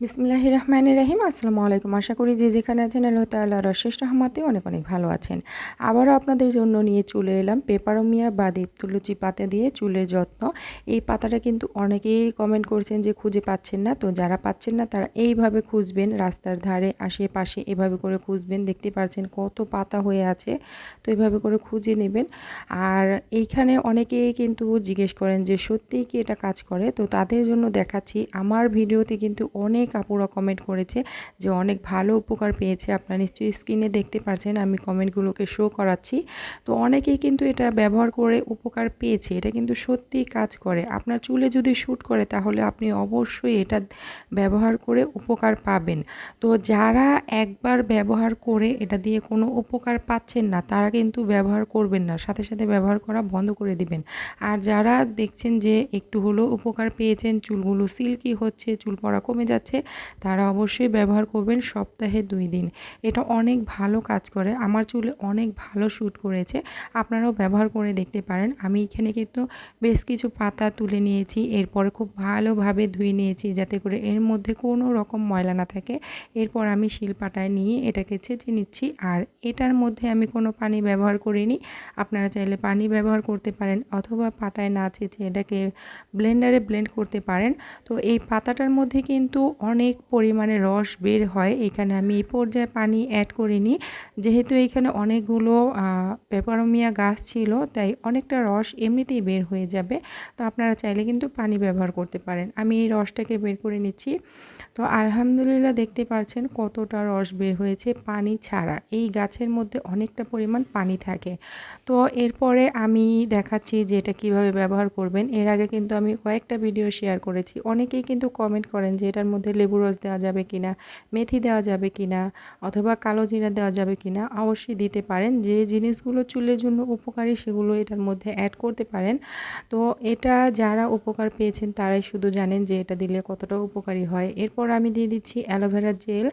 বিসমিল্লাহ রহমান রাহিম আসসালামু আলাইকুম আশা করি যে যেখানে আছেন আল্লাহ তাল্লাহ রশেষ রহমাতে অনেক অনেক ভালো আছেন। আবারও আপনাদের জন্য নিয়ে চলে এলাম পেপারোমিয়া বা দেবতুলুচি পাতা দিয়ে চুলের যত্ন। এই পাতাটা কিন্তু অনেকেই কমেন্ট করছেন যে খুঁজে পাচ্ছেন না। তো যারা পাচ্ছেন না, তারা এইভাবে খুঁজবেন, রাস্তার ধারে, আশেপাশে এভাবে করে খুঁজবেন। দেখতে পাচ্ছেন কত পাতা হয়ে আছে। তো এইভাবে করে খুঁজে নেবেন। আর এইখানে অনেকেই কিন্তু জিজ্ঞেস করেন যে সত্যিই কি এটা কাজ করে? তো তাদের জন্য দেখাচ্ছি। আমার ভিডিওতে কিন্তু অনেক আপুরা কমেন্ট করেছে যে অনেক ভালো উপকার পেয়েছে। আপনারা নিশ্চয়ই স্ক্রিনে দেখতে পাচ্ছেন আমি কমেন্টগুলোকে শো করাচ্ছি। তো অনেকেই কিন্তু এটা ব্যবহার করে উপকার পেয়েছে, এটা কিন্তু সত্যিই কাজ করে। আপনার চুলে যদি শ্যুট করে, তাহলে আপনি অবশ্যই এটা ব্যবহার করে উপকার পাবেন। তো যারা একবার ব্যবহার করে, এটা দিয়ে কোনো উপকার পাচ্ছেন না, তারা কিন্তু ব্যবহার করবেন না। সাথে সাথে ব্যবহার করা বন্ধ করে দিবেন। আর যারা দেখছেন যে একটু হলেও উপকার পেয়েছেন, চুলগুলো সিল্কি হচ্ছে, চুল পড়া কমে যাচ্ছে তারা অবশ্যই ব্যবহার করবেন সপ্তাহে দুই দিন। এটা অনেক ভালো কাজ করে। আমার চুলে অনেক ভালো শ্যুট করেছে। আপনারাও ব্যবহার করে দেখতে পারেন। আমি এখানে কিন্তু বেশ কিছু পাতা তুলে নিয়েছি। এরপরে খুব ভালোভাবে ধুয়ে নিয়েছি যাতে করে এর মধ্যে কোনো রকম ময়লা না থাকে। এরপর আমি শিলপাটায় নিয়ে এটাকে ছেঁচে নিচ্ছি। আর এটার মধ্যে আমি কোনো পানি ব্যবহার করিনি। আপনারা চাইলে পানি ব্যবহার করতে পারেন অথবা পাটায় না ছেঁচে এটাকে ব্লেন্ডারে ব্লেন্ড করতে পারেন। তো এই পাতাটার মধ্যে কিন্তু অনেক পরিমাণে রস বের হয়। এখানে আমি এই পর্যায়ে পানি অ্যাড করিনি যেহেতু এখানে অনেকগুলো পেপারোমিয়া গাছ ছিল, তাই অনেকটা রস এমনিতেই বের হয়ে যাবে। তো আপনারা চাইলে কিন্তু পানি ব্যবহার করতে পারেন। আমি এই রসটাকে বের করে নিচ্ছি। তো আলহামদুলিল্লাহ দেখতে পাচ্ছেন কতটা রস বের হয়েছে পানি ছাড়া। এই গাছের মধ্যে অনেকটা পরিমাণ পানি থাকে। তো এরপরে আমি দেখাচ্ছি যে এটা কীভাবে ব্যবহার করবেন। এর আগে কিন্তু আমি কয়েকটা ভিডিও শেয়ার করেছি। অনেকেই কিন্তু কমেন্ট করেন যে এটার মধ্যে লেবু রস দেওয়া যাবে কি না মেথি দেওয়া যাবে কি না অথবা কালো জিরা দেওয়া যাবে কি না অবশ্যই দিতে পারেন। যে জিনিসগুলো চুলের জন্য উপকারী সেগুলো এটার মধ্যে অ্যাড করতে পারেন। তো এটা যারা উপকার পেয়েছেন তারাই শুধু জানেন যে এটা দিলে কতটা উপকারী হয়। এরপর আমি দিয়ে দিচ্ছি অ্যালোভেরা জেল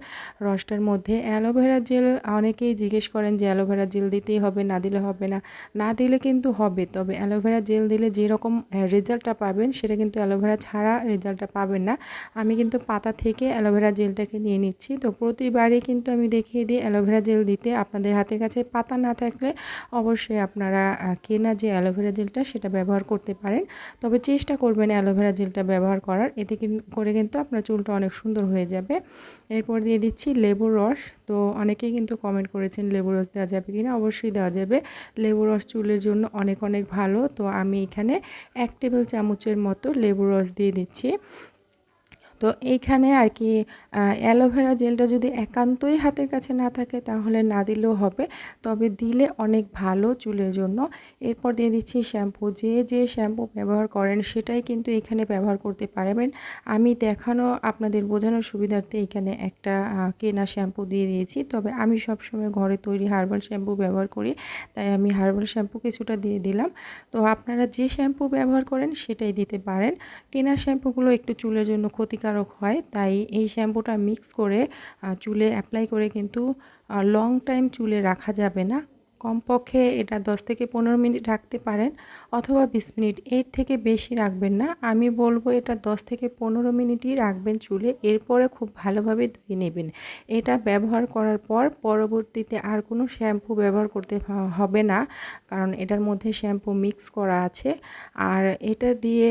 রসটার মধ্যে। অ্যালোভেরা জেল অনেকেই জিজ্ঞেস করেন যে অ্যালোভেরা জেল দিতেই হবে, না দিলে হবে না। না দিলে কিন্তু হবে, তবে অ্যালোভেরা জেল দিলে যেরকম রেজাল্টটা পাবেন সেটা কিন্তু অ্যালোভেরা ছাড়া রেজাল্টটা পাবেন না। আমি কিন্তু পাতা থেকে অ্যালোভেরা জেলটাকে নিয়ে নিচ্ছি। তো প্রতিবারই কিন্তু আমি দেখিয়ে দিই অ্যালোভেরা জেল দিতে। আপনাদের হাতের কাছে পাতা না থাকলে অবশ্যই আপনারা কেনা যে অ্যালোভেরা জেলটা সেটা ব্যবহার করতে পারেন। তবে চেষ্টা করবেন অ্যালোভেরা জেলটা ব্যবহার করার। এতে করে কিন্তু আপনার চুলটা অনেক সুন্দর হয়ে যাবে। এরপর দিয়ে দিচ্ছি লেবুর রস। তো অনেকেই কিন্তু কমেন্ট করেছেন লেবু রস দেওয়া যাবে কি না অবশ্যই দেওয়া যাবে। লেবু রস চুলের জন্য অনেক অনেক ভালো। তো আমি এখানে এক টেবিল চামচের মতো লেবু রস দিয়ে দিচ্ছি। তো এইখানে আর কি অ্যালোভেরা জেলটা যদি একান্তই হাতের কাছে না থাকে তাহলে না দিলেও হবে। তবে দিলে অনেক ভালো চুলের জন্য। এরপর দিয়ে দিচ্ছি শ্যাম্পু। যে যে শ্যাম্পু ব্যবহার করেন সেটাই কিন্তু এখানে ব্যবহার করতে পারবেন। আমি দেখানো, আপনাদের বোঝানোর সুবিধার্থে এখানে একটা কেনা শ্যাম্পু দিয়ে দিয়েছি। তবে আমি সবসময় ঘরে তৈরি হার্বাল শ্যাম্পু ব্যবহার করি, তাই আমি হার্বাল শ্যাম্পু কিছুটা দিয়ে দিলাম। তো আপনারা যে শ্যাম্পু ব্যবহার করেন সেটাই দিতে পারেন। কেনা শ্যাম্পুগুলো একটু চুলের জন্য ক্ষতিকারক ক্ষতিকারক হয়, তাই এই শ্যাম্পুটা মিক্স করে চুলে অ্যাপ্লাই করে কিন্তু লং টাইম চুলে রাখা যাবে না। কমপক্ষে এটা 10 থেকে পনেরো মিনিট রাখতে পারেন অথবা বিশ মিনিট। এর থেকে বেশি রাখবেন না। আমি বলব এটা 10 থেকে পনেরো মিনিটই রাখবেন চুলে, এরপরে খুব ভালোভাবে ধুয়ে নেবেন। এটা ব্যবহার করার পর পরবর্তীতে আর কোনো শ্যাম্পু ব্যবহার করতে হবে না, কারণ এটার মধ্যে শ্যাম্পু মিক্স করা আছে। আর এটা দিয়ে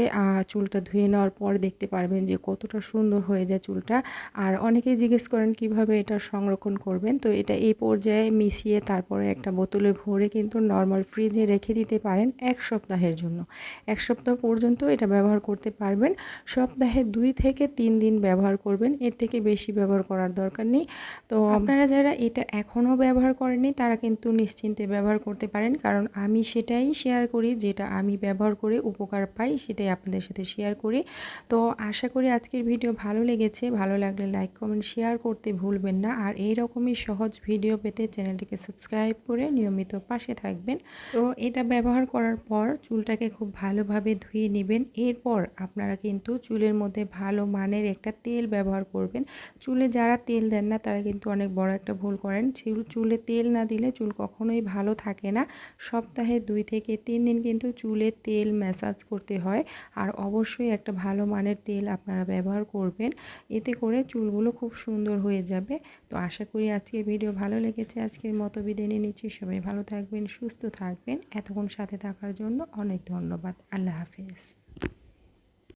চুলটা ধুয়ে নেওয়ার পর দেখতে পারবেন যে কতটা সুন্দর হয়ে যায় চুলটা। আর অনেকেই জিজ্ঞেস করেন কীভাবে এটা সংরক্ষণ করবেন। তো এটা এই পর্যায়ে মিশিয়ে তারপরে একটা বোতল বোতলে ভরে কিন্তু নর্মাল ফ্রিজে রেখে দিতে পারেন এক সপ্তাহের জন্য। এক সপ্তাহ পর্যন্ত এটা ব্যবহার করতে পারবেন। সপ্তাহে দুই থেকে তিন দিন ব্যবহার করবেন। এর থেকে বেশি ব্যবহার করার দরকার নেই। তো আপনারা যারা এটা এখনও ব্যবহার করেননি, তারা কিন্তু নিশ্চিন্তে ব্যবহার করতে পারেন। কারণ আমি সেটাই শেয়ার করি, যেটা আমি ব্যবহার করে উপকার পাই, সেটাই আপনাদের সাথে শেয়ার করি। তো আশা করি আজকের ভিডিও ভালো লেগেছে। ভালো লাগলে লাইক কমেন্ট শেয়ার করতে ভুলবেন না। আর এই রকমই সহজ ভিডিও পেতে চ্যানেলটিকে সাবস্ক্রাইব করে নিয়মিত নিয়মিত পাশে থাকবেন। তো এটা ব্যবহার করার পর চুলটাকে খুব ভালোভাবে ধুয়ে নেবেন। এরপর আপনারা কিন্তু চুলের মধ্যে ভালো মানের একটা তেল ব্যবহার করবেন। চুলে যারা তেল দেন না, তারা কিন্তু অনেক বড় একটা ভুল করেন। চুল, চুলে তেল না দিলে চুল কখনোই ভালো থাকে না। সপ্তাহে দুই থেকে তিন দিন কিন্তু চুলে তেল ম্যাসাজ করতে হয়। আর অবশ্যই একটা ভালো মানের তেল আপনারা ব্যবহার করবেন। এতে করে চুলগুলো খুব সুন্দর হয়ে যাবে। তো আশা করি আজকের ভিডিও ভালো লেগেছে। আজকের মতো বিদায় নিচ্ছি। সবাই ভালো থাকবেন, সুস্থ থাকবেন। এতক্ষণ সাথে থাকার জন্য অনেক ধন্যবাদ। আল্লাহ হাফিজ।